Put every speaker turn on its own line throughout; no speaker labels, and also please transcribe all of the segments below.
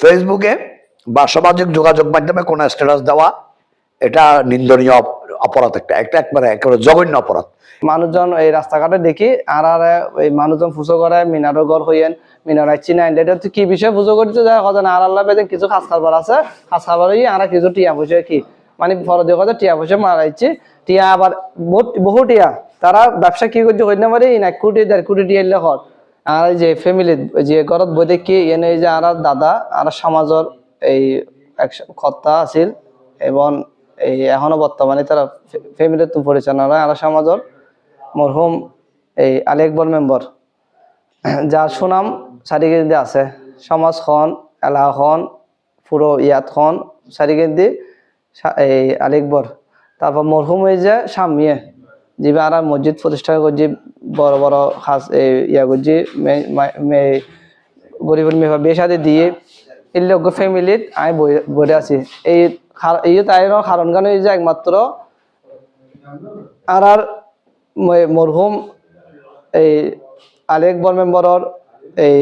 ফেসবুকে বা সামাজিক যোগাযোগ মাধ্যমে কোনো স্ট্যাটাস দেওয়া, এটা নিন্দনীয় অপ- অপরাধ একটা একটা একবারে একেবারে জঘন্য অপরাধ।
মানুষজন এই রাস্তাঘাটে দেখি, আর আর, এই মানুষজন পুজো করে, মিনারও গড় হইয়েন, মিনার আইছি না এটা তো কি বিষয়ে? পুজো করছে, যা কথা না, আর আল্লাহ বেদে কিছু খাস খাবার আছে, খাস খাবার হই আর কিছু টিয়া পয়সা কি? মানে ফরদে কথা টিয়া পয়সা মারাইছি। টিয়া আবার বহুত- বহু টিয়া। তারা ব্যবসা কি করছে, হইতে পারে না, কোটি, দেড় কোটি টিয়া এলে হর আর এই যে ফ্যামিলি যে ঘরত বই দেখি এনে যে আর দাদা, আর সমাজর এই কর্তা আছিল, এবং এই এখনও বর্তমানে তারা ফ্যামিলির পরিচালনা আর সমাজর মরহুম এই আলী আকবর মেম্বর যার সুনাম চারিগিরিতে আছে, সমাজ খন এলাকা খন, পুরো ইয়াত খন চারিগিরিতে এই আলী আকবর। তারপর মরহুম এই যে স্বামীয়ে। যিবা আর মসজিদ প্রতিষ্ঠা করছি বড় বড় এই ইয়া করছি গরিবের মেয়ে বিয়ে সাথে দিয়ে এই লোক ফ্যামিলিত আমি বসে আছি। এই এই তাই কারণ কারণ এই যে একমাত্র আর আর মরহুম এই আলেক বর মেম্বরর এই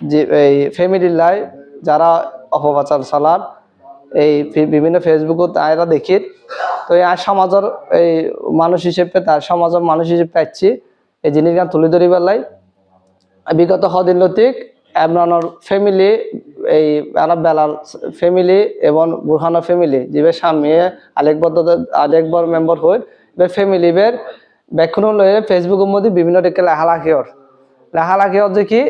যে, এই ফ্যামিলির লাই যারা অপপ্রচার চালার এই বিভিন্ন ফেসবুকত আয়রা দেখি তো আর সমাজের এই মানুষ হিসেবে তার সমাজের মানুষ হিসেবে পাচ্ছি। এই জিনিস গান তুলে ধরিবার লাই বিগত সদিন লতিক এমরানোর ফ্যামিলি এই আরব বেলাল ফ্যামিলি এবং বুরহানোর ফ্যামিলি যিবে স্বামী আলেকবর আলেকবর মেম্বার হই এবার ফ্যামিলি বের ব্যাখ্যান লয়ে ফেসবুকের মধ্যে বিভিন্ন দিকে লেখা লাখিওর লেখা লাখিওর যে কি?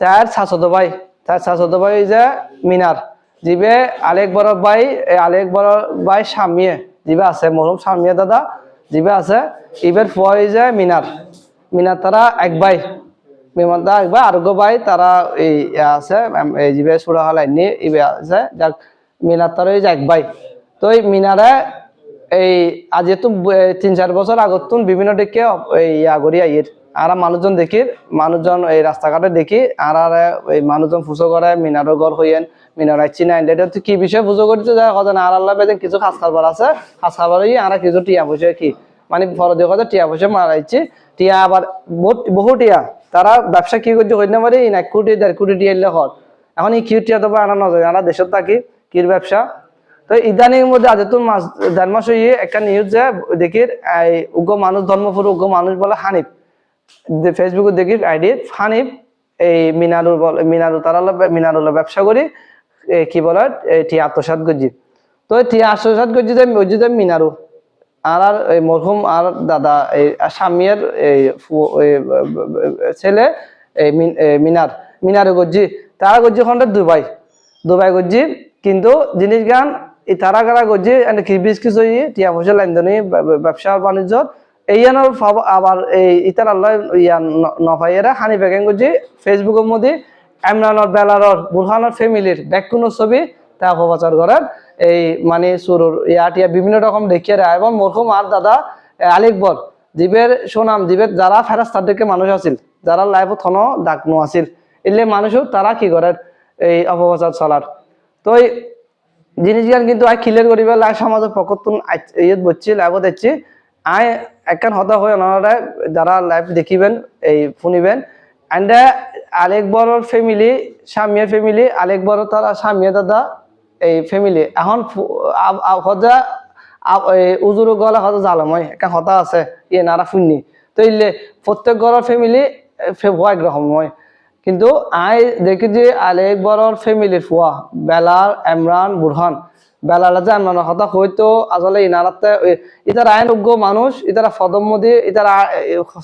তার শাসত ভাই, তার শাসত ভাই যে মিনার। যিবে আলেকবর ভাই আলেকবর ভাই স্বামীয়ে যিবে আছে মরহুম সামিয়া দাদা যিবা আছে ইবের ফুয়া যে যায় মিনার মিনার তারা এক ভাই দা একবার আরোগ্য বাই তারা এই আছে এই জিবে সুরা হল নি ইবে আছে, যাক, মিনার তার ওই এক ভাই। তো এই মিনারে এই আজ তো তিন চার বছর আগত বিভিন্ন দিকে এই ইয়া করি আইয়ের। আর মানুষজন দেখি, মানুষজন এই রাস্তাঘাটে দেখি, আর আর এই মানুষজন ফুসো করে, মিনারও ঘর হইয়েন মিনার আইছি না এটা তো কি বিষয়ে? পুজো করছে যা কথা না আর আল্লাহ বেদে কিছু খাস খাবার আছে, খাস খাবার হই আর কিছু টিয়া পয়সা কি? মানে ফরদে কথা টিয়া পয়সা মারাইছি। টিয়া আবার বহু টিয়া। তারা ব্যবসা কি করছে হইতে না কোটি, দেড় কোটি টিয়া এলে এখন এই কিউ টিয়া তো আনা নজর, আনা দেশত থাকি কির ব্যবসা। তো ইদানিং মধ্যে আজ তো মাস, দেড় মাস একটা নিউজ যে দেখি উগ্র মানুষ, ধর্মপুর উগ্র মানুষ বলে হানিফ। ফেসবুকে দেখি আইডি হানিফ এই মিনারুল মিনারুল তারা হলো বে- মিনারুল ব্যবসা করি কি বলে এই টিয়া আত্মসাত করছি। তো এই টিয়া আত্মসাত করছি যে যে মিনারু, আর আর এই মরহুম আর দাদা, এই স্বামীর এই ছেলে, এই মিনার, মিনারে গজ্জি তারা গজ্জি খন্ডে দুবাই। দুবাই গজ্জি কিন্তু জিনিস গান এই তারা কারা গজ্জি কি বিশ কিছু টিয়া পয়সা লেনদেনি ব্যবসা বাণিজ্য এই ইয়ানোর আবার এই ইতার আল্লাহ ইয়া ন- নফাইয়েরা হানি বেগেন গজ্জি ফেসবুকের মধ্যে এমরানোর বেলারর বুরহানোর ফ্যামিলির ব্যাকুনো ছবি তা অপপ্রচার করেন। এই মানে সুরুর ইয়াটিয়া বিভিন্ন রকম দেখিয়ে দেয় এবং মরহুম আর দাদা আলিকবর জীবের সুনাম, জীবের যারা ফেরাস্তার দিকে মানুষ আছিল, যারা লাইফ থন ডাকনো আছিল, এলে মানুষও তারা কি করে এই অপপ্রচার চলার। তো এই জিনিসগান কিন্তু আই ক্লিয়ার করিবে লাই সমাজের পকতুন ইয়েত বলছি লাইভ দেখছি আই একখান হতা হয়ে ওনারা যারা লাইভ দেখিবেন, এই শুনিবেন। এন্ড আলেকবরের ফ্যামিলি স্বামীর ফ্যামিলি আলেকবর তারা স্বামী দাদা, এই ফ্যামিলি এখন হজা উজুর গলা হজা জালময় একটা হতা আছে ইয়ে নারা ফুন্নি তো ইলে প্রত্যেক ঘরের ফ্যামিলি ফুয়া একরকম হয়। কিন্তু আই দেখি যে আলেক বড়র ফ্যামিলির ফুয়া, বেলাল এমরান বুরহান। বেলাল যে এমরানের কথা হয়তো আসলে ইনারাতে ইতার আইন উগ্র মানুষ, ইতারা ফদম মদি, ইতারা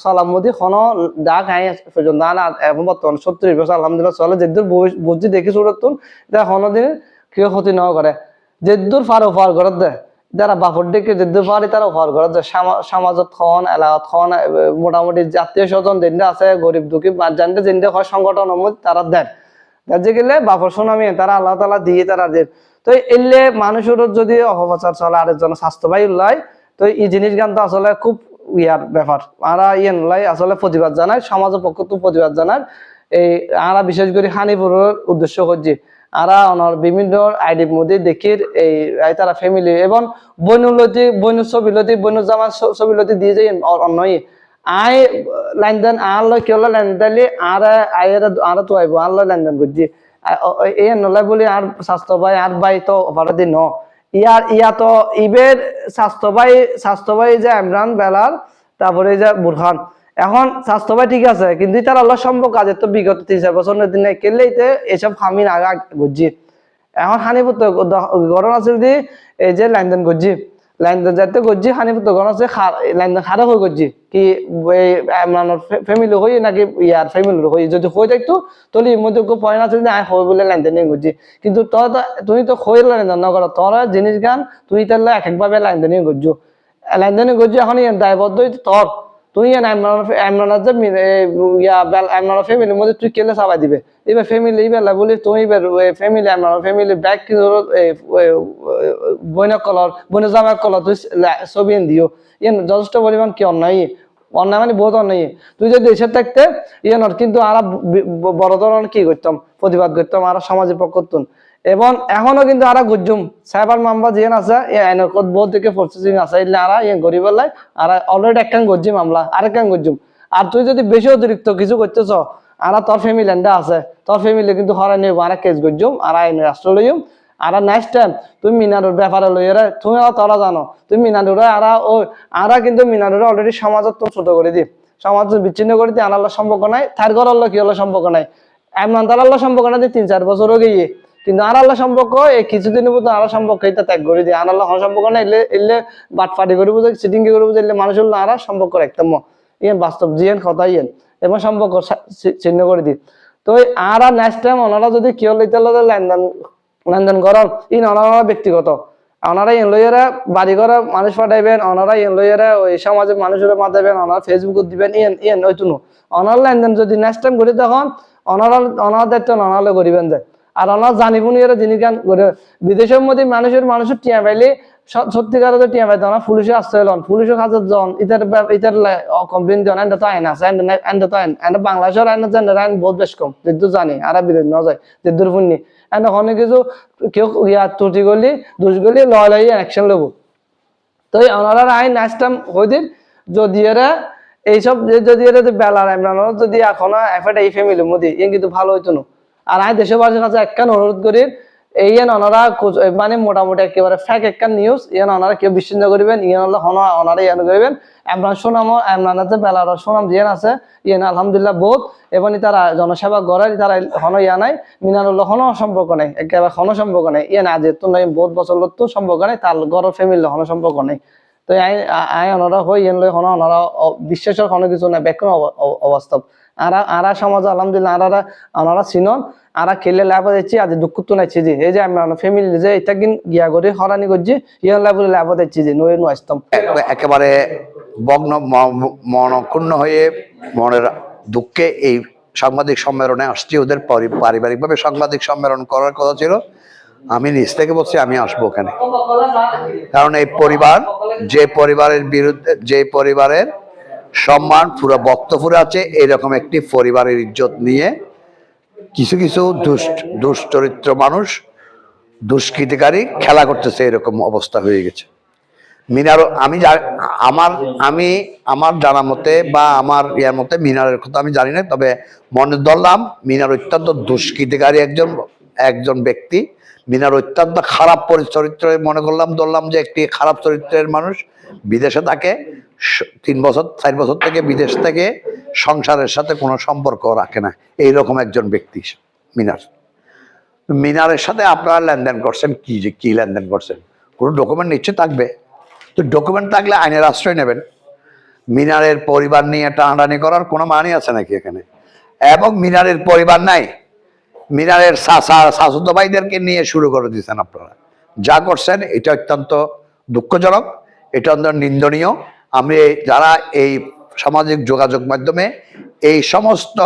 সালাম মদি খন ডাক আই পর্যন্ত। আনা, এখন বর্তমান সত্তর বছর, আলহামদুলিল্লাহ চলে যেদূর বুঝি দেখি সুরতুন এটা হনদিন কেউ ক্ষতি ন করে। যেদূর ফার উপহার ঘরত দেয় যারা বাপর দিকে যেদূর পারি তারা উপহার দেয় সামা- সমাজত খন এলাকাত খন মোটামুটি জাতীয় স্বজন যেটা আছে, গরিব দুঃখী জানতে যেটা হয় সংগঠন তারা দেন। যে গেলে বাপর সোনামি, তারা আল্লাহ তালা দিয়ে তারা তো এলে মানুষের যদি অপপ্রচার চলে, আরেকজন স্বাস্থ্যবাহী উল্লাই তো এই জিনিস গান তো আসলে খুব ইয়ার ব্যাপার। আরা ইয়েন লাই আসলে প্রতিবাদ জানায়, সমাজের পক্ষ তো প্রতিবাদ জানায়। এই আরা বিশেষ করে হানিপুরের উদ্দেশ্য করছি আরা অনর বিভিন্ন আইডির মধ্যে দেখির এই তারা ফ্যামিলি এবং বৈনুলতি বৈনু ছবিলতি বৈনু জামা ছবিলতি দিয়ে যাই অন্যই। আই লেনদেন আর লয় কেউ লেনদেন আর, আয়ের আর তো আইব আর লয় লেনদেন করছি। এই নলাই বলি আর স্বাস্থ্য ভাই আর ভাই তো অপরাধী ন। ইয়ার ইয়া তো ইবের স্বাস্থ্য ভাই স্বাস্থ্য ভাই যে ইমরান বেলাল তারপরে যে বুরহান এখন স্বাস্থ্য ভাই ঠিক আছে, কিন্তু তার আল্লাহ সম্পর্ক আজ তো বিগত তিন চার বছরের দিনে কেলেইতে এসব খামিন আগা গজ্জি। এখন হানিপুত গরম আছে যদি এই যে লেনদেন গজ্জি। লেনদেন যাতে গজ্জি, হানিফ তখন আছে লেনদেন খারাপ হয়ে গজ্জি। কি ইমরানের ফ্যামিলি হই নাকি ইয়ার ফ্যামিলি হই? যদি হয়ে থাকতো তাহলে মধ্যে কেউ পয়না আছে আয় হই বলে লাইন নিয়ে গজ্জি। কিন্তু তোর তুই তো হয়ে লাইন না করো, তোর জিনিস গান, তুই তাহলে এক একভাবে লেনদেন নিয়ে গজ্জো। লাইন নিয়ে গজ্জি, এখন দায়বদ্ধ তোর। তুই ফ্যামিলির মধ্যে তুই কেলে চাবাই দিবে? এবার ফ্যামিলি এবার বলি, তুই এবার ফ্যামিলি ইমরানের ফ্যামিলি ব্যাগ কি কলর বইনা জামা কলর তুই ছবি দিও। ইয়ে যথেষ্ট পরিমাণ কি অন্যায়? অন্যায় মানে বহুত অন্যায়। তুই যদি দেশে থাকতে ইয়ে নট কিন্তু আর বড় ধরনের কি করতাম? প্রতিবাদ করতাম, আর সমাজের পক্ষ এবং এখনও কিন্তু আরা গুজুম। সাইবার মামলা যে আছে, এই আইনের কত বহুত থেকে প্রসেসিং আছে, এলে আরা ইয়ে গরিব লাই আর অলরেডি একখান গজ্জি মামলা আরেকখান গজ্জুম আর তুই যদি বেশি অতিরিক্ত কিছু করতেছ, আরা তোর ফ্যামিলি এন্ডা আছে, তোর ফ্যামিলি কিন্তু হরাই নেব আর কেস গজ্জুম আর আইন রাষ্ট্র লইম, আর নেক্সট টাইম তুমি মিনারুর ব্যাপারে লইয়ারে, তুমি আর তোরা জানো তুমি মিনারুরে আরা ও আরা কিন্তু মিনারুরে অলরেডি সমাজত ছোট করে দি, সমাজ বিচ্ছিন্ন করে দি আনাল্লাহ সম্পর্ক নাই, তার ঘর আল্লাহ কি হলো সম্পর্ক নাই? এমন তার আল্লাহ সম্পর্ক নাই যে তিন চার বছরও গিয়ে কিন্তু আর আল্লাহ সম্পর্ক, এই কিছুদিনের মতো আর সম্পর্ক এটা ত্যাগ করে দিয়ে আর আল্লাহ সম্পর্ক না এলে এলে বাট ফাটি করে বুঝে সিটিং করে বুঝে এলে মানুষ হলো আর সম্পর্ক রাখতাম ইয়েন বাস্তব জিয়েন, কথা ইয়েন এবং সম্পর্ক চিহ্ন করে দিই। তো আর নেক্সট টাইম ওনারা যদি কেউ লইতে লইতে লেনদেন লেনদেন করেন ইন ওনারা ব্যক্তিগত। ওনারা ইন লইয়ারা বাড়ি ঘরে মানুষ পাঠাইবেন, ওনারা ইন লইয়ারা ওই সমাজের মানুষের মাতাবেন ওনারা ফেসবুক দিবেন, ইয়েন ইয়েন ওইটুনু। ওনার লেনদেন যদি নেক্সট টাইম করি তখন ওনারা ওনার দায়িত্ব ওনারা করিবেন যায় আর ওনার জানিবুনি এরা জিনিস গান করে। বিদেশের মধ্যে মানুষের মানুষের টিয়া পাইলে সত্যিকার তো টিয়া পাইতো না, পুলিশে আসতে হলো পুলিশের কাছে জন, ইতার ইতার কমপ্লেন জন, এন্ড তো আইন আছে, এন্ড তো আইন। এন্ড বাংলাদেশের আইন আছে আইন বহুত বেশ কম যেহেতু জানি আর বিদেশ ন যায় যেদুর ফুন্নি এন্ড অনেক কিছু কেউ ইয়া ত্রুটি করলি দোষ করলি লয় লয় অ্যাকশন লব। তো এই ওনারা আইন নেক্সট টাইম হয়ে দিন যদি এরা এইসব যদি এরা বেলার ইমরান যদি এখনও এফেট এই ফ্যামিলির মধ্যে ইয়ে কিন্তু ভালো হইতো না। আর আমি দেশবাসীর কাছে একখান অনুরোধ করি, এই ইয়ান ওনারা মানে মোটামুটি একেবারে ফ্যাক একখান নিউজ ইয়ান ওনারা কেউ বিশ্বাস করিবেন, ইয়ান হলো হন ওনারা ইয়ান করিবেন। ইমরান সুনাম ইমরান আছে বেলার সুনাম জিয়ান আছে, ইয়ান আলহামদুলিল্লাহ বহুত। এবং তারা জনসেবা করে তারা হন ইয়া নাই, মিনারুল্লাহ হন সম্পর্ক নাই, একেবারে হন সম্পর্ক নাই। ইয়ান আজ তো নাই, বহুত বছর তো সম্পর্ক নাই, তার ঘরের ফ্যামিলি হন সম্পর্ক নাই। তো আই আই ওনারা হই এন লই হন ওনারা অ- বিশ্বাসের কোনো কিছু নাই ব্যাকুন অবাস্তব। আরা আরা সমাজ, আলহামদুলিল্লাহ, আরা আনারা চিনন আরা খেলে লাভ দিচ্ছি, আজ দুঃখ তো নাইছি যে, এই যে আমরা ফ্যামিলি যে এটা কিন গিয়া করে হরানি করছি ইয়ে লাভ লাভ দিচ্ছি যে নয় নয় আসতাম
এক- একেবারে বগ্ন ম- মনক্ষুণ্ণ হয়ে মনের দুঃখে এই সাংবাদিক সম্মেলনে আসছি। ওদের পরি- পারিবারিকভাবে সাংবাদিক সম্মেলন করার কথা ছিল। আমি নিজ থেকে বলছি, আমি আসব ওখানে। কারণ এই পরিবার, যে পরিবারের বিরুদ্ধে, যে পরিবারের সম্মান, পুরো বক্তপুরে আছে, এরকম একটি পরিবারের ইজ্জত নিয়ে কিছু কিছু দুষ্ট দুশ্চরিত্র মানুষ, দুষ্কৃতিকারী খেলা করতেছে, এরকম অবস্থা হয়ে গেছে। মিনার, আমি আমার আমি, আমার জানা মতে বা আমার ইয়ার মতে মিনারের কথা আমি জানি না, তবে মনে ধরলাম মিনার অত্যন্ত দুষ্কৃতিকারী একজন একজন ব্যক্তি। মিনার অত্যন্ত খারাপ চরিত্রের মনে করলাম, ধরলাম যে একটি খারাপ চরিত্রের মানুষ বিদেশে থাকে তিন বছর, চার বছর থেকে বিদেশ থেকে সংসারের সাথে কোনো সম্পর্ক রাখে না। এইরকম একজন ব্যক্তি, মিনার। মিনারের সাথে আপনারা লেনদেন করছেন, কি যে, কি লেনদেন করছেন? কোনো ডকুমেন্ট নিশ্চয় থাকবে। তো ডকুমেন্ট থাকলে আইনের আশ্রয় নেবেন। মিনারের পরিবার নিয়ে টানাটানি করার কোনো মানে আছে নাকি এখানে? এবং মিনারের পরিবার নাই। মিনারের শাশুত ভাইদেরকে নিয়ে শুরু করে দিয়েছেন আপনারা। যা করছেন, এটা অত্যন্ত দুঃখজনক, এটা অত্যন্ত নিন্দনীয় আমি যারা এই সামাজিক যোগাযোগ মাধ্যমে এই সমস্ত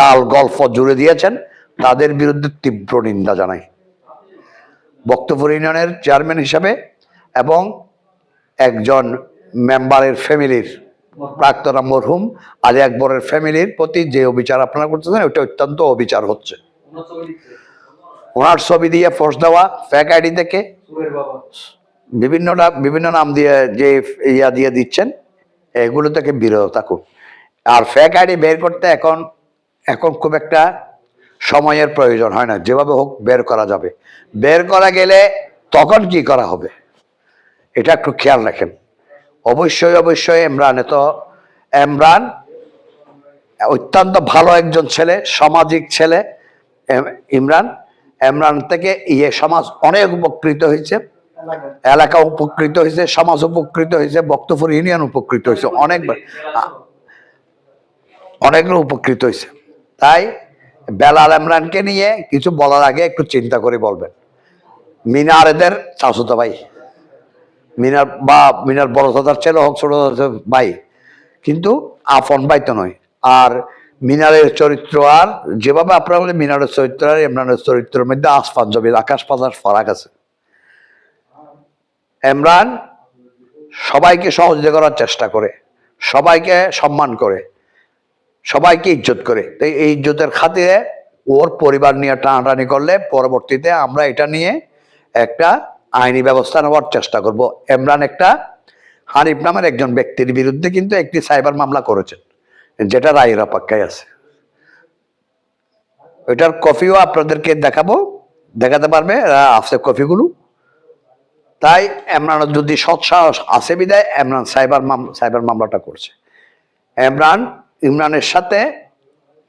গাল গল্প জুড়ে দিয়েছেন, তাদের বিরুদ্ধে তীব্র নিন্দা জানাই। বক্তপুর ইউনিয়নের চেয়ারম্যান হিসাবে এবং একজন মেম্বারের ফ্যামিলির প্রাক্তন মরহুম আলী আকবরের ফ্যামিলির প্রতি যে অবিচার আপনারা করতেছেন ওটা অত্যন্ত অবিচার হচ্ছে। ওনার ছবি দিয়ে ফোর্স দেওয়া ফ্যাক আইডি থেকে বিভিন্নটা বিভিন্ন নাম দিয়ে যে ইয়া দিয়ে দিচ্ছেন, এগুলো থেকে বিরত থাকুন। আর ফ্যাক আইডি বের করতে এখন এখন খুব একটা সময়ের প্রয়োজন হয় না, যেভাবে হোক বের করা যাবে। বের করা গেলে তখন কি করা হবে? এটা একটু খেয়াল রাখেন। অবশ্যই অবশ্যই ইমরানে তো এমরান অত্যন্ত ভালো একজন ছেলে, সামাজিক ছেলে ইমরান। এমরান থেকে ইয়ে সমাজ অনেক উপকৃত হয়েছে। এলাকা উপকৃত হয়েছে, সমাজ উপকৃত হয়েছে, বক্তপুর ইউনিয়ন উপকৃত হয়েছে অনেকবার অনেকগুলো উপকৃত হয়েছে। তাই বেলাল ইমরানকে নিয়ে কিছু বলার আগে একটু চিন্তা করে বলবেন। মিনার এদের ভাই। মিনার বা মিনার বড় দাদার ছেলে হোক, ছোট ভাই। কিন্তু আপন ভাই তো নয়। আর মিনারের চরিত্র আর, যেভাবে আপনারা বলে মিনারের চরিত্র আর ইমরানের চরিত্রের মধ্যে আসপান জমির আকাশ পাতার ফারাক আছে। ইমরান সবাইকে সহযোগিতা করার চেষ্টা করে, সবাইকে সম্মান করে, সবাইকে ইজ্জত করে। তো এই ইজ্জতের খাতিরে ওর পরিবার নিয়ে টানাটানি করলে পরবর্তীতে আমরা এটা নিয়ে একটা আইনি ব্যবস্থা নেওয়ার চেষ্টা করব। এমরান একটা হানিফ নামের একজন ব্যক্তির বিরুদ্ধে কিন্তু একটি সাইবার মামলা করেছেন, যেটা রায়ের অপেক্ষায় আছে। ওইটার কপিও আপনাদেরকে দেখাবো, দেখাতে পারবে আছে কপিগুলো। তাই এমরান যদি সৎসাহস আছে বিদায়, ইমরান সাইবার মামলা সাইবার মামলাটা করছে। ইমরান, ইমরানের সাথে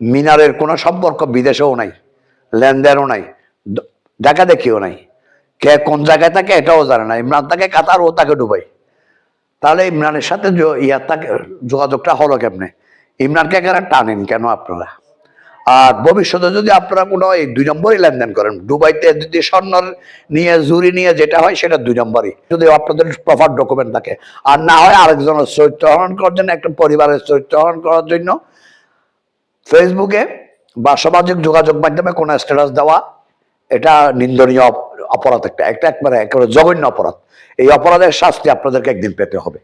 মিনারের কোনো সম্পর্ক বিদেশেও নাই, লেনদেনও নাই দেখা দেখিও নাই। কে কোন জায়গায় থাকে এটাও জানে না। ইমরান তাকে কাতার ও তাকে ডুবাই তাহলে ইমরানের সাথে ইয়ার তাকে যোগাযোগটা হলো কেমনে? ইমরানকে কেন টানেন কেন আপনারা? আর ভবিষ্যতে যদি আপনারা কোনো এই দুই নম্বরই লেনদেন করেন, দুবাইতে যদি স্বর্ণ নিয়ে, জুরি নিয়ে যেটা হয়, সেটা দুই নম্বরই। যদি আপনাদের প্রপার ডকুমেন্ট থাকে। আর না হয় আরেকজনের চরিত্র হরণ করার জন্য, একটা পরিবারের চরিত্র হরণ করার জন্য। ফেসবুকে বা সামাজিক যোগাযোগ মাধ্যমে কোনো স্ট্যাটাস দেওয়া, এটা নিন্দনীয় অপরাধ একটা। একটা একবারে একেবারে জঘন্য অপরাধ। এই অপরাধের শাস্তি আপনাদেরকে একদিন পেতে হবে।